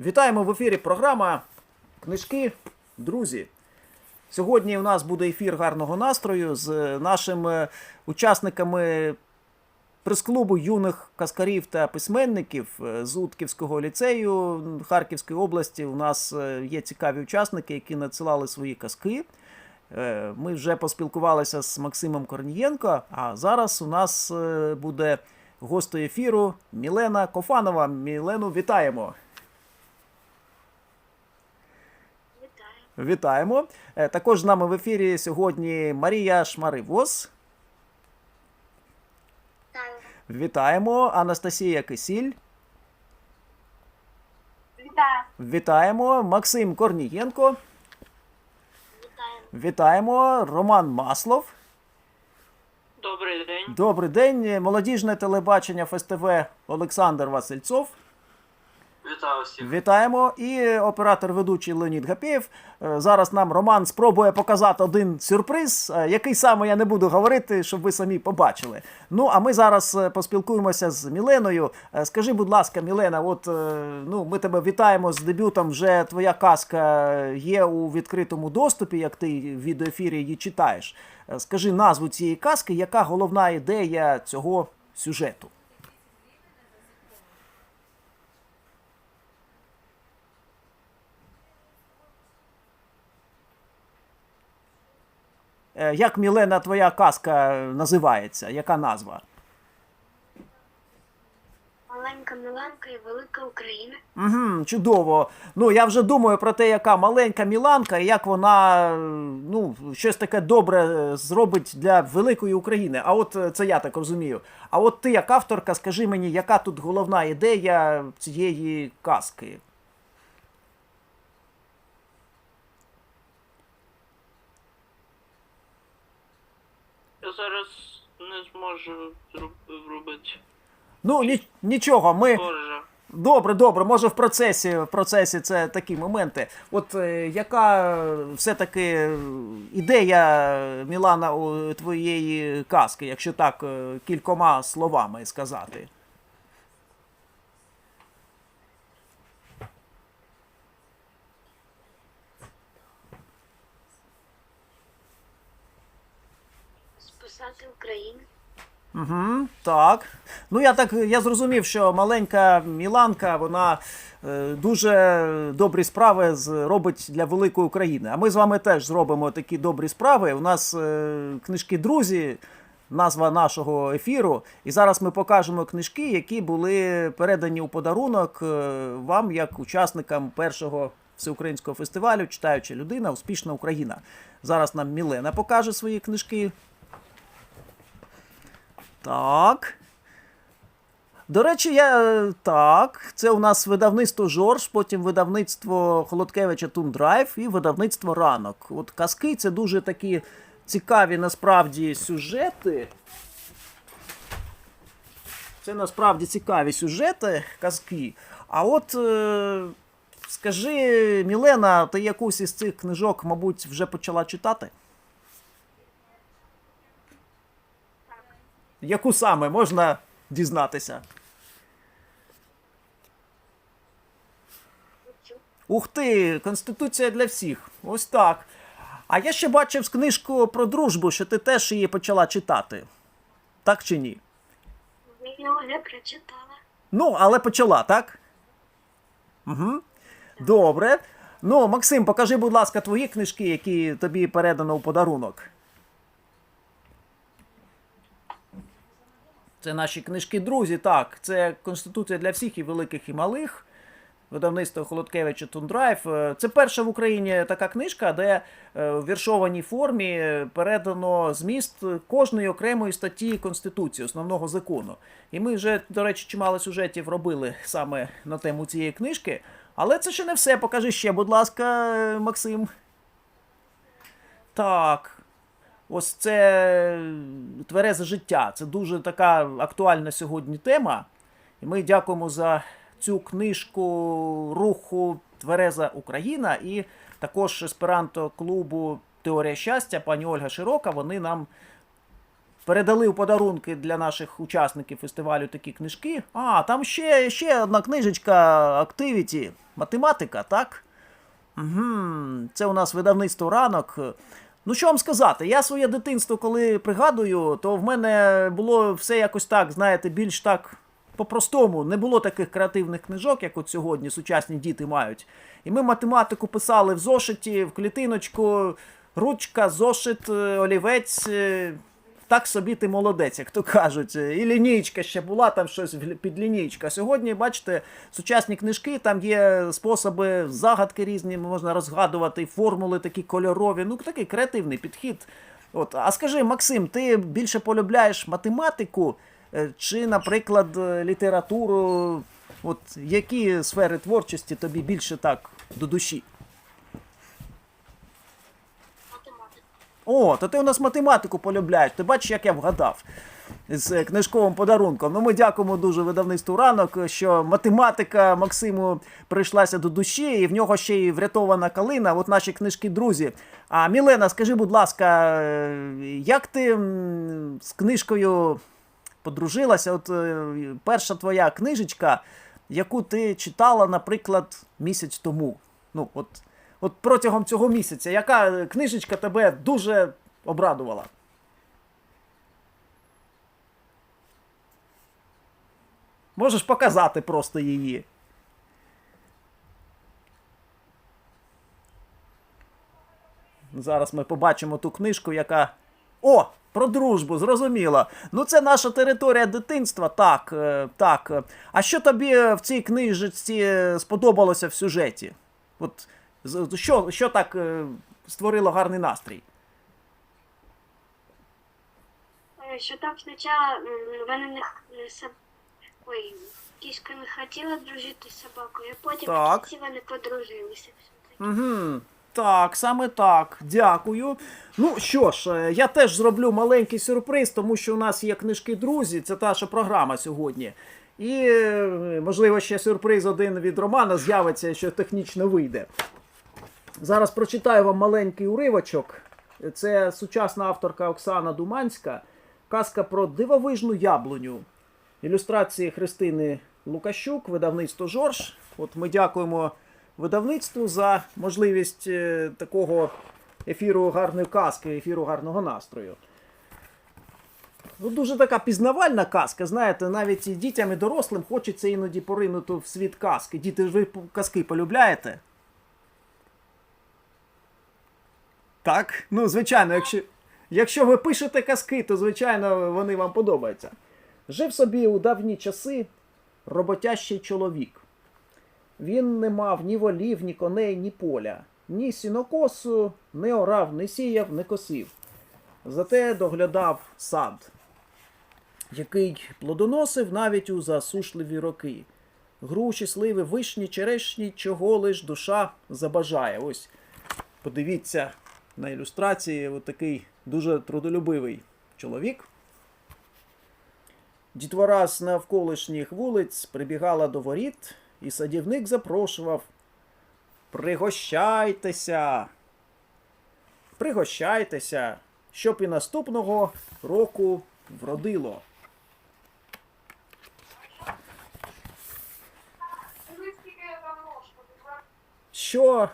Вітаємо в ефірі програма Книжки Друзі. Сьогодні у нас буде ефір гарного настрою з нашими учасниками прес-клубу юних каскарів та письменників е, з Утківського ліцею Харківської області. У нас е, є цікаві учасники, які надсилали свої казки. Е, Ми вже поспілкувалися з Максимом Корнієнко, а зараз у нас е, буде гостею ефіру Мілена Кофанова. Мілену, вітаємо! Вітаємо. Е, Також з нами в ефірі сьогодні Марія Шмаривоз. Вітаю. Вітаємо. Анастасія Кисіль. Вітаю. Вітаємо. Максим Корнієнко. Вітаю. Вітаємо. Роман Маслов. Добрий день. Добрий день. Молодіжне телебачення ФСТВ Олександр Васильцов. Вітаю всіх. Вітаємо. І оператор ведучий Леонід Гапєєв. Е, Зараз нам Роман спробує показати один сюрприз, е, який саме я не буду говорити, щоб ви самі побачили. Ну а ми зараз е, поспілкуємося з Міленою. Скажи, будь ласка, Мілена, от ну ми тебе вітаємо з дебютом. Вже твоя казка є у відкритому доступі, як ти в відеоефірі її читаєш. Скажи назву цієї казки, яка головна ідея цього сюжету? Як Мілена, твоя казка називається? Яка назва? Маленька Миланка і велика Україна. Угу, чудово. Ну я вже думаю про те, яка маленька Міланка, і як вона е, ну, щось таке добре е, зробить для великої України. А от е, це я так розумію. А от ти, як авторка, скажи мені, яка тут головна ідея цієї казки? Зараз не зможу зробити Ну, ні, нічого, ми. Боже. Добре, добре, може в процесі, в процесі це такі моменти. От е, яка все-таки ідея Мілана у твоєї казки, якщо так е, кількома словами сказати? Україну. Угу, так. Ну я так я зрозумів, що маленька Міланка, вона е, дуже добрі справи з- робить для великої України. А ми з вами теж зробимо такі добрі справи. У нас е, книжки друзі, назва нашого ефіру. І зараз ми покажемо книжки, які були передані у подарунок е, вам, як учасникам першого всеукраїнського фестивалю Читаюча людина, успішна Україна. Зараз нам Мілена покаже свої книжки. Так. До речі, я е, так. Це у нас видавництво Жорж, потім видавництво Холодкевича Тундрайв і видавництво Ранок. От казки це дуже такі цікаві насправді сюжети. Це насправді цікаві сюжети, казки. А от е, скажи, Мілена, ти якусь із цих книжок, мабуть, вже почала читати? Яку саме можна дізнатися? Ух ти, Конституція для всіх. Ось так. А я ще бачив книжку про дружбу, що ти теж її почала читати. Так чи ні? Я вже прочитала. Ну, але почала, так? Угу. Добре. Ну, Максим, покажи, будь ласка, твої книжки, які тобі передано у подарунок. Це наші книжки друзі. Так, це Конституція для всіх і великих, і малих. Видавництво Холодкевича Тундрайв. Е, Це перша в Україні така книжка, де е, в віршованій формі передано зміст кожної окремої статті Конституції, основного закону. І ми вже, до речі, чимало сюжетів робили саме на тему цієї книжки. Але це ще не все. Покажи ще, будь ласка, Максим. Так. Ось це тверезе життя. Це дуже така актуальна сьогодні тема. І ми дякуємо за цю книжку руху Твереза Україна і також есперанто клубу Теорія щастя, пані Ольга Широка. Вони нам передали у подарунки для наших учасників фестивалю такі книжки. А, там ще, ще одна книжечка Activity, математика, так? Угу. Це у нас видавництво ранок. Ну, що вам сказати, я своє дитинство, коли пригадую, то в мене було все якось так, знаєте, більш так по-простому. Не було таких креативних книжок, як от сьогодні сучасні діти мають. І ми математику писали в зошиті, в клітиночку, ручка, зошит, е, олівець. Так собі ти молодець, як то кажуть. І лінійка ще була, там щось під лінійка. Сьогодні, бачите, сучасні книжки, там є способи, загадки різні, можна розгадувати, формули такі кольорові. Ну, такий креативний підхід. От. А скажи, Максим, ти більше полюбляєш математику е, чи, наприклад, е, літературу? От які сфери творчості тобі більше так до душі? О, то ти у нас математику полюбляєш. Ти бачиш, як я вгадав з е, книжковим подарунком. Ну, ми дякуємо дуже видавництву ранок, що математика Максиму прийшлася до душі, і в нього ще й врятована калина. От наші книжки друзі. А Мілена, скажи, будь ласка, е, як ти з книжкою подружилася? От е, перша твоя книжечка, яку ти читала, наприклад, місяць тому. Ну, от, от протягом цього місяця, яка книжечка тебе дуже обрадувала? Можеш показати просто її. Зараз ми побачимо ту книжку, яка. О! Про дружбу, зрозуміло. Ну, це наша територія дитинства, так, е, так. А що тобі в цій книжці е, сподобалося в сюжеті? От що, що так е, створило гарний настрій? Е, Що там спочатку вони не, не соб... Ой, кішка не хотіла дружити з собакою, а потім Так. вони подружилися. Угу. Так, саме так. Дякую. Ну що ж, е, я теж зроблю маленький сюрприз, тому що у нас є книжки друзі, це та що програма сьогодні. І, можливо, ще сюрприз один від Романа з'явиться, що технічно вийде. Зараз прочитаю вам маленький уривочок. Це сучасна авторка Оксана Думанська. Казка про дивовижну яблуню. Ілюстрації Христини Лукащук, видавництво Жорж. От ми дякуємо видавництву за можливість е, такого ефіру гарної казки, ефіру гарного настрою. Ну, дуже така пізнавальна казка, знаєте, навіть дітям і дорослим хочеться іноді поринути в світ казки. Діти, ви казки полюбляєте? Так? Ну, звичайно, якщо, якщо ви пишете казки, то звичайно вони вам подобаються. Жив собі у давні часи роботящий чоловік. Він не мав ні волів, ні коней, ні поля, ні сінокосу, не орав, не сіяв, не косів. Зате доглядав сад, який плодоносив навіть у засушливі роки. Груші, сливи, вишні, черешні, чого лиш душа забажає. Ось подивіться на ілюстрації, от такий дуже трудолюбивий чоловік. Дітвора з навколишніх вулиць прибігала до воріт, і садівник запрошував. Пригощайтеся. Пригощайтеся, щоб і наступного року вродило. Що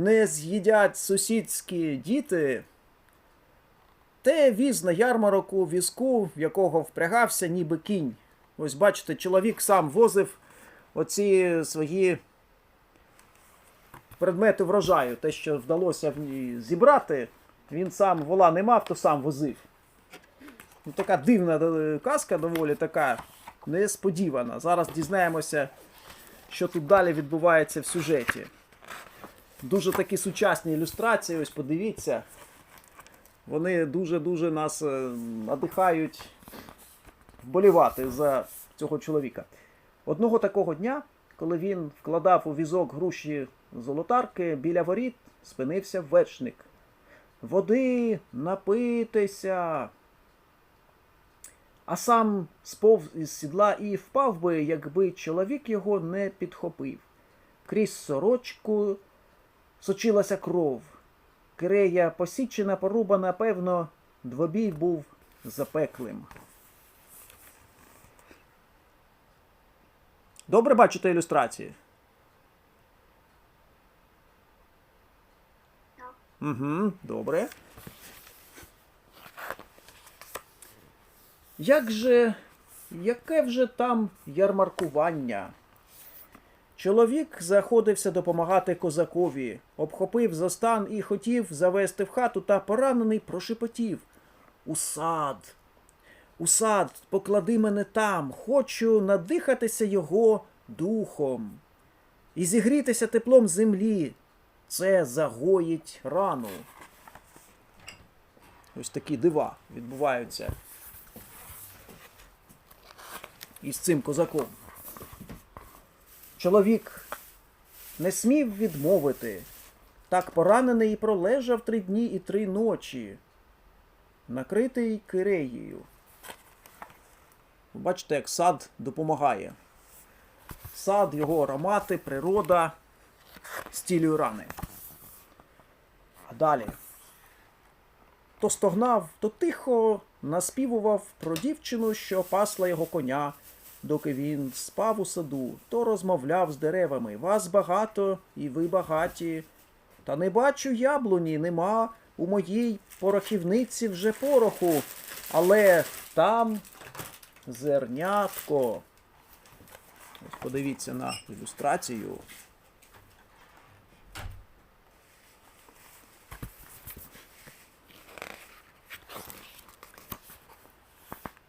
не з'їдять сусідські діти, те віз на ярмарок у візку, в якого впрягався ніби кінь. Ось бачите, чоловік сам возив оці свої предмети врожаю. Те, що вдалося зібрати, він сам вола не мав, то сам возив. Ну, така дивна е, казка, доволі така несподівана. Зараз дізнаємося, що тут далі відбувається в сюжеті. Дуже такі сучасні ілюстрації, ось подивіться. Вони дуже-дуже нас е, надихають вболівати за цього чоловіка. Одного такого дня, коли він вкладав у візок груші золотарки, біля воріт спинився вершник. Води напитися. А сам сповз із сідла і впав би, якби чоловік його не підхопив. Крізь сорочку сочилася кров. Кирея посічена, порубана, певно, двобій був запеклим. Добре бачите ілюстрації? Так. Угу, добре. Як же, яке вже там ярмаркування? Чоловік заходився допомагати козакові, обхопив за стан і хотів завести в хату, та поранений прошепотів. У сад, у сад, поклади мене там, хочу надихатися його духом і зігрітися теплом землі. Це загоїть рану. Ось такі дива відбуваються із цим козаком. Чоловік не смів відмовити. Так поранений і пролежав три дні і три ночі, накритий киреєю. Бачите, як сад допомагає. Сад, його аромати, природа стілює рани. А далі. То стогнав, то тихо наспівував про дівчину, що пасла його коня, доки він спав у саду, то розмовляв з деревами. Вас багато, і ви багаті. Та не бачу яблуні, нема у моїй порохівниці вже пороху, але там зернятко. Ось подивіться на ілюстрацію.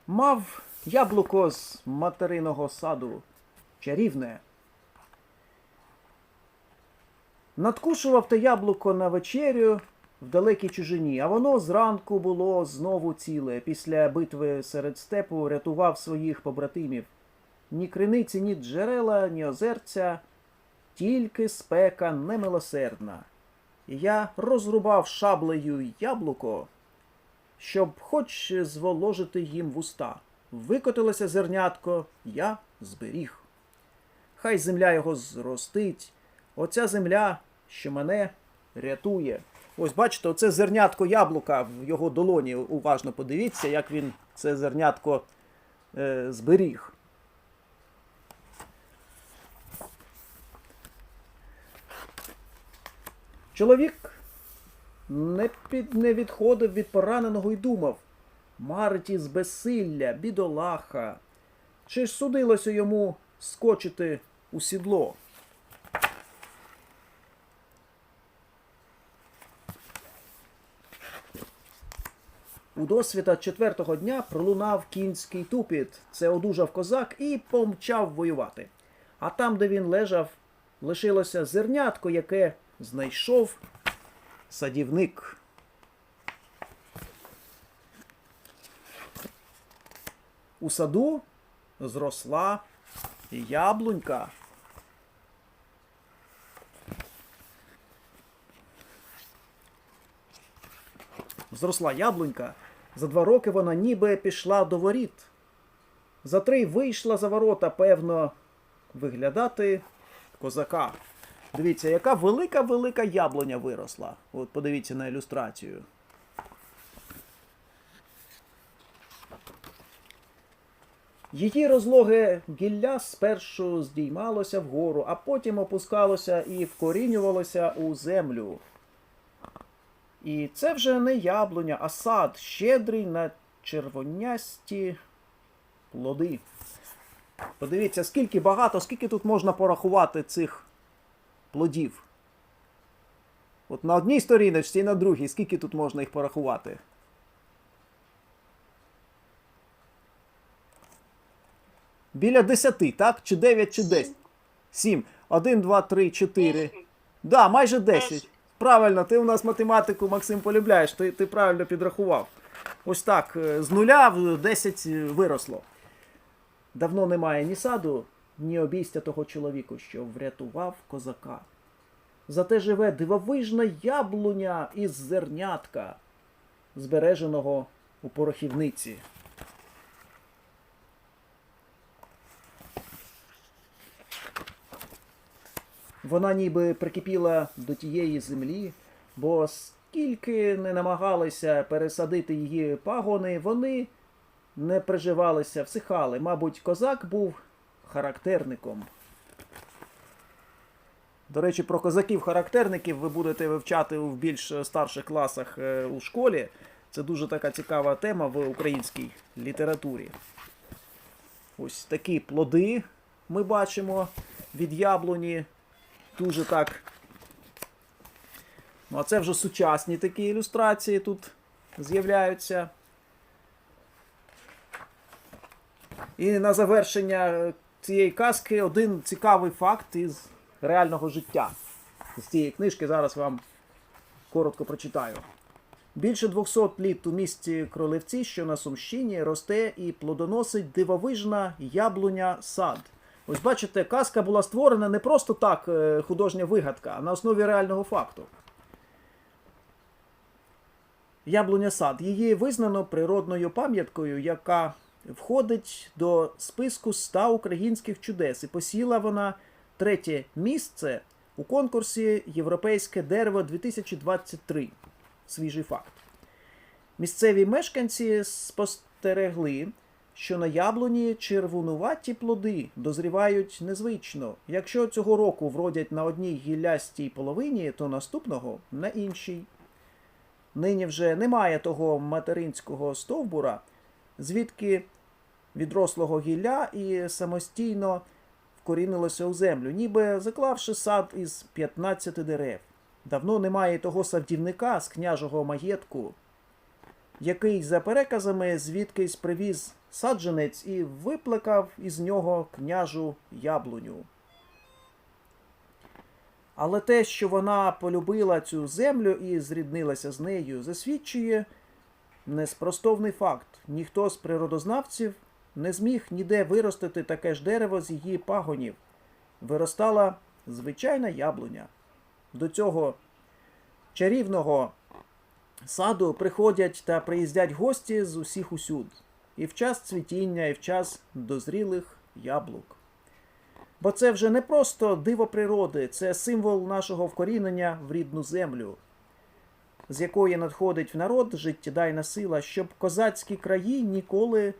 Мав яблуко з материного саду чарівне. Надкушував те яблуко на вечерю в далекій чужині, а воно зранку було знову ціле. Після битви серед степу рятував своїх побратимів. Ні криниці, ні джерела, ні озерця, тільки спека немилосердна. Я розрубав шаблею яблуко, щоб хоч зволожити їм вуста. Викотилося зернятко, я зберіг. Хай земля його зростить, оця земля, що мене рятує. Ось бачите, оце зернятко яблука в його долоні. Уважно подивіться, як він це зернятко е, зберіг. Чоловік не, під, не відходив від пораненого і думав. Марті з безсилля, бідолаха. Чи ж судилося йому скочити у сідло? У досвіта четвертого дня пролунав кінський тупіт. Це одужав козак і помчав воювати. А там, де він лежав, лишилося зернятко, яке знайшов садівник. У саду зросла яблунька. Зросла яблунька. За два роки вона ніби пішла до воріт. За три вийшла за ворота, певно, виглядати козака. Дивіться, яка велика-велика яблуня виросла. От подивіться на ілюстрацію. Її розлоге гілля спершу здіймалося вгору, а потім опускалося і вкорінювалося у землю. І це вже не яблуня, а сад, щедрий на червонясті плоди. Подивіться, скільки багато, скільки тут можна порахувати цих плодів. От на одній сторіночці і на другій, скільки тут можна їх порахувати? Біля 10, так? Чи 9, чи 10? 7. 1, 2, 3, 4. Да, майже 10. Правильно, ти у нас математику, Максим, полюбляєш, ти, ти правильно підрахував. Ось так, е, з нуля в 10 виросло. Давно немає ні саду, ні обійстя того чоловіку, що врятував козака. Зате живе дивовижна яблуня із зернятка, збереженого у порохівниці. Вона ніби прикипіла до тієї землі, бо скільки не намагалися пересадити її пагони, вони не приживалися, всихали. Мабуть, козак був характерником. До речі, про козаків-характерників ви будете вивчати в більш старших класах е, у школі. Це дуже така цікава тема в українській літературі. Ось такі плоди ми бачимо від яблуні. Дуже так. Ну, а це вже сучасні такі ілюстрації тут з'являються. І на завершення цієї казки один цікавий факт із реального життя. З цієї книжки зараз вам коротко прочитаю. Більше 200 літ у місті Кролевці, що на Сумщині, росте і плодоносить дивовижна яблуня сад. Ось бачите, казка була створена не просто так, е, художня вигадка, а на основі реального факту. Яблуня сад. Її визнано природною пам'яткою, яка входить до списку 100 українських чудес. І посіла вона третє місце у конкурсі Європейське дерево 2023. Свіжий факт. Місцеві мешканці спостерегли, що на яблуні червонуваті плоди дозрівають незвично. Якщо цього року вродять на одній гіллястій половині, то наступного на іншій. Нині вже немає того материнського стовбура, звідки відрослого гілля і самостійно вкорінилося у землю, ніби заклавши сад із 15 дерев. Давно немає того садівника з княжого маєтку, який, за переказами, звідкись привіз саджанець і виплекав із нього княжу яблуню. Але те, що вона полюбила цю землю і зріднилася з нею, засвідчує неспростовний факт. Ніхто з природознавців не зміг ніде виростити таке ж дерево з її пагонів. Виростала звичайна яблуня. До цього чарівного саду приходять та приїздять гості з усіх усюд. І в час цвітіння, і в час дозрілих яблук. Бо це вже не просто диво природи, це символ нашого вкорінення в рідну землю, з якої надходить в народ життєдайна сила, щоб козацькі краї ніколи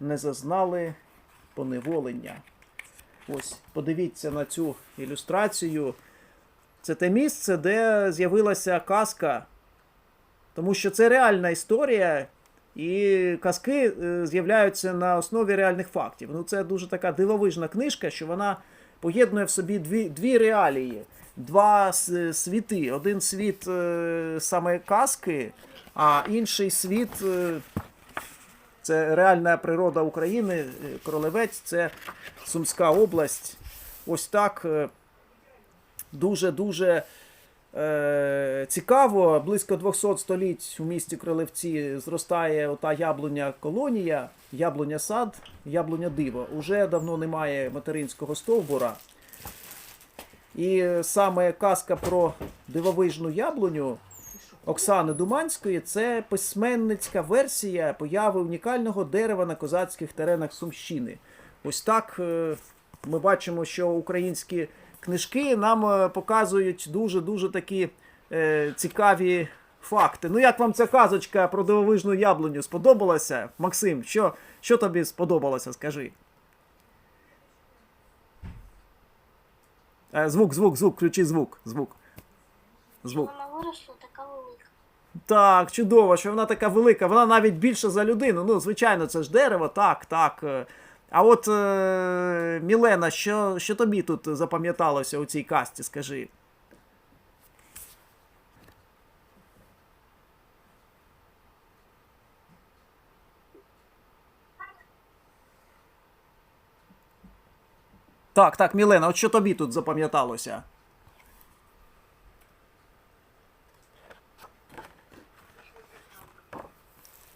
не зазнали поневолення. Ось, подивіться на цю ілюстрацію. Це те місце, де з'явилася казка. Тому що це реальна історія, і казки е, з'являються на основі реальних фактів. Ну, це дуже така дивовижна книжка, що вона поєднує в собі дві, дві реалії, два світи. Один світ е, саме казки, а інший світ е, це реальна природа України. Кролевець, це Сумська область. Ось так. е, дуже-дуже е, цікаво. Близько 200 століть у місті Кролевці зростає ота яблуня колонія, яблуня сад, яблуня диво. Уже давно немає материнського стовбура. І саме казка про дивовижну яблуню Оксани Думанської це письменницька версія появи унікального дерева на козацьких теренах Сумщини. Ось так е, ми бачимо, що українські книжки нам е, показують дуже-дуже такі е, цікаві факти. Ну, як вам ця казочка про дивовижну яблуню сподобалася? Максим, що, що тобі сподобалося, скажи? Е, звук, звук, звук, включи звук, звук. Звук. Вона виросла така велика. Так, чудово, що вона така велика, вона навіть більша за людину. Ну, звичайно, це ж дерево, так, так. А от е, Мілена, що, що тобі тут запам'яталося у цій касті, скажи? Так, так, Мілена, от що тобі тут запам'яталося?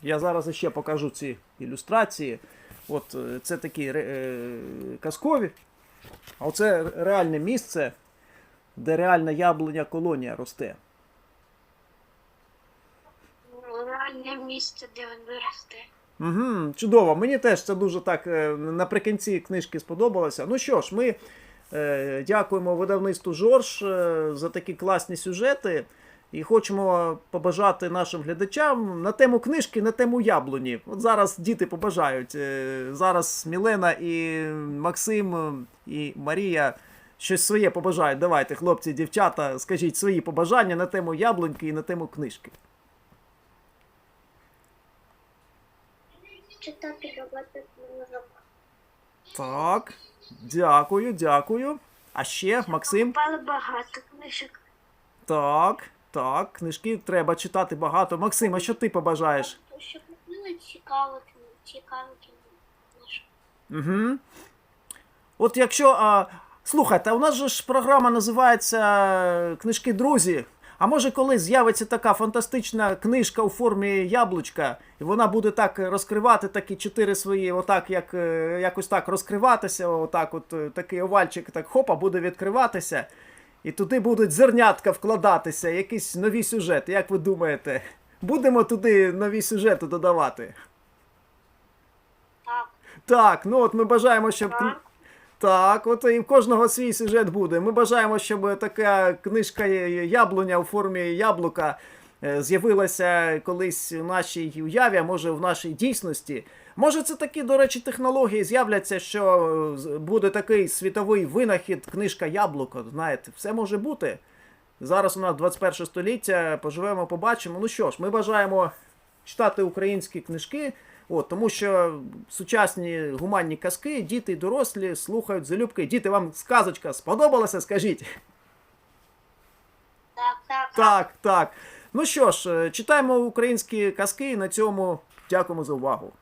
Я зараз ще покажу ці ілюстрації. От е, це такі е, казкові. А оце реальне місце, де реальна яблуня колонія росте. Реальне місце, де він виросте. Угу, чудово. Мені теж це дуже так е, наприкінці книжки сподобалося. Ну що ж, ми е, дякуємо видавництву Жорж за такі класні сюжети. І хочемо побажати нашим глядачам на тему книжки, на тему яблуні. От зараз діти побажають. Е, Зараз Мілена і Максим е, і Марія щось своє побажають. Давайте, хлопці, дівчата, скажіть свої побажання на тему яблуньки і на тему книжки. Читати робити книжок. Так, дякую, дякую. А ще, Максим? Багато книжок. Так, так, книжки треба читати багато. Максим, а що ти побажаєш? Щоб купили цікаві цікаві книжки. Угу. От якщо. А, слухайте, у нас же ж програма називається Книжки Друзі. А може, коли з'явиться така фантастична книжка у формі яблучка, і вона буде так розкривати такі чотири свої, отак, як, е, якось так розкриватися, отак, от е, такий овальчик, так хопа, буде відкриватися, і туди будуть зернятка вкладатися, якісь нові сюжети. Як ви думаєте, будемо туди нові сюжети додавати? Так. Так, ну от ми бажаємо, щоб. Так. Так, от і в кожного свій сюжет буде. Ми бажаємо, щоб така книжка яблуня у формі яблука е, з'явилася колись у нашій уяві, а може в нашій дійсності. Може, це такі, до речі, технології з'являться, що е, буде такий світовий винахід, книжка яблуко. Знаєте, все може бути. Зараз у нас 21 століття, поживемо, побачимо. Ну що ж, ми бажаємо читати українські книжки. От, тому що сучасні гуманні казки, діти і дорослі слухають залюбки. Діти, вам сказочка сподобалася? Скажіть. Так, так. Так, так. Ну що ж, е, читаємо українські казки. і На цьому дякуємо за увагу.